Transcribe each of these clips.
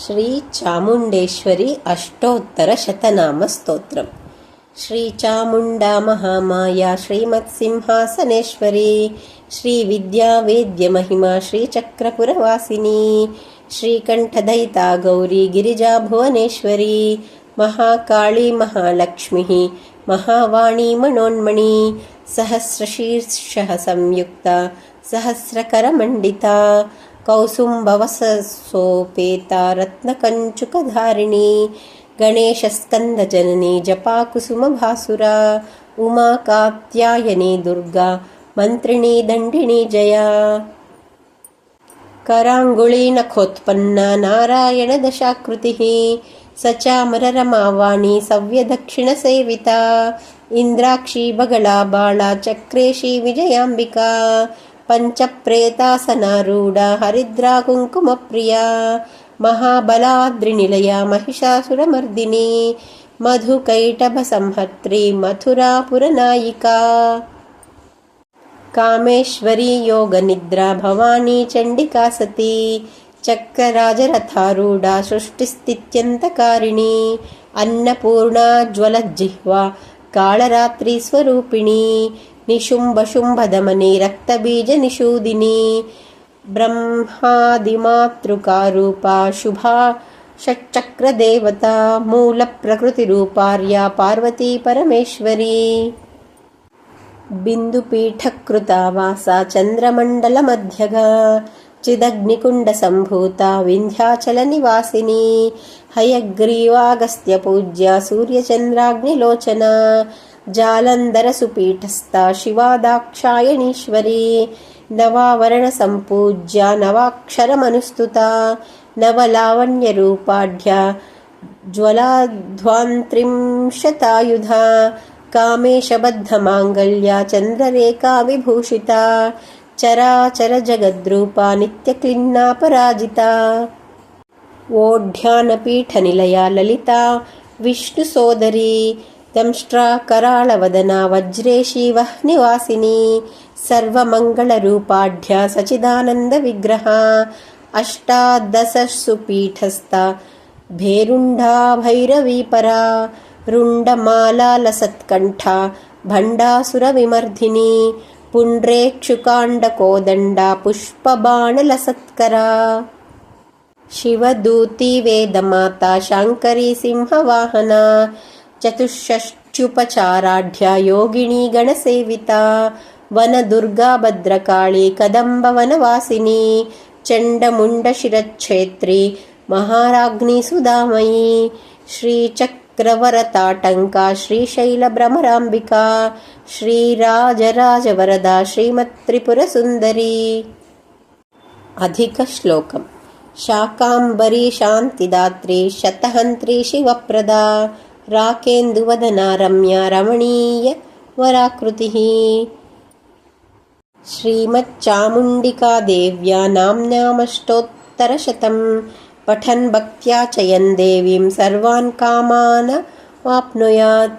श्रीचामुण्डेश्वरी अष्टोत्तरशतनामस्तोत्रम् श्रीचामुण्डा महामाया श्रीमत्सिंहासनेश्वरी श्रीविद्यावेद्यमहिमा श्रीचक्रपुरवासिनी श्रीकण्ठदयिता गौरी गिरिजा भुवनेश्वरी महाकाळी महालक्ष्मीः महावाणी मनोन्मणि सहस्रशीर्षः संयुक्ता सहस्रकरमण्डिता कौसुम्भवसोपेता रत्नकञ्चुकधारिणी गणेशस्कन्दजननी जपाकुसुमभासुरा उमा कात्यायनी दुर्गा मन्त्रिणी दण्डिणी जया। कराङ्गुळीनखोत्पन्ना नारायणदशाकृतिः सचामररमावाणी सव्यदक्षिणसेविता इन्द्राक्षी बगला बाळा चक्रेशी विजयाम्बिका పంచప్రేతాసనారూఢ హరిద్రా కుంకుమ ప్రియా మహాబలాద్రినిలయ మహిషాసురమర్దిని మధుకైటభ సంహత్రి మథురాపురనాయిక కామేశ్వరీ యోగ నిద్ర భవానీ చండికా సతీ చక్రరాజరథారూఢ సృష్టిస్థిత్యంతకారిణి అన్నపూర్ణాజ్వలజిహ్వ కాళరాత్రి స్వరూపిణి నిశుంభశుంభధమని రక్తబీజ నిషూదిని బ్రహ్మాదిమాతృకారూప శుభా షట్చక్రదేవత మూల ప్రకృతి రూపార్య పార్వతీ పరమేశ్వరీ బిందుపీఠకృత వాస చంద్రమండల మధ్యగా చిదగ్నికుండ సంభూత వింధ్యాచల నివాసిని హయగ్రీవాగస్త్య పూజ్య సూర్యచంద్రాగ్నిలోచన जालन्धरसुपीठस्था शिवादाक्षायणीश्वरी नवावरणसम्पूज्या नवाक्षरमनुस्तुता नवलावण्यरूपाढ्या ज्वलाध्वान्त्रिंशतायुधा कामेशबद्धमाङ्गल्या चन्द्ररेखा विभूषिता चराचरजगद्रूपा नित्यक्लिन्नापराजिता। वोढ्यानपीठनिलया ललिता विष्णुसोदरी दंष्ट्राकराळवदना वज्रेशी वह्निवासिनी सर्वमङ्गलरूपाढ्या सचिदानन्दविग्रहा अष्टादशसुपीठस्था भेरुण्डा भैरवीपरा रुण्डमालालसत्कण्ठा भण्डासुरविमर्धिनी पुण्ड्रेक्षुकाण्डकोदण्डा पुष्पबाणलसत्करा शिवदूती वेदमाता शाङ्करी सिंहवाहना चतुष्षष्ट्युपचाराढ्या योगिनी गणसेविता वनदुर्गा भद्रकाळी कदम्बवनवासिनी चण्डमुण्डशिरच्छेत्री महाराज्ञी सुधामयी श्रीचक्रवरताटङ्का श्रीशैलभ्रमराम्बिका श्रीराजराजवरदा श्रीमत्त्रिपुरसुन्दरी अधिकश्लोकम् शाकाम्बरी शान्तिदात्री शतहन्त्री शिवप्रदा राकेन्दुवदना रम्या रमणीय श्रीमच्चामुण्डिकादेव्या नाम्नामष्टोत्तरशतं पठन् भक्त्या चयन् देवीं सर्वान् कामान् वाप्नुयात्।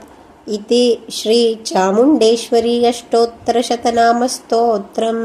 इति श्रीचामुण्डेश्वरी अष्टोत्तरशतनामस्तोत्रम्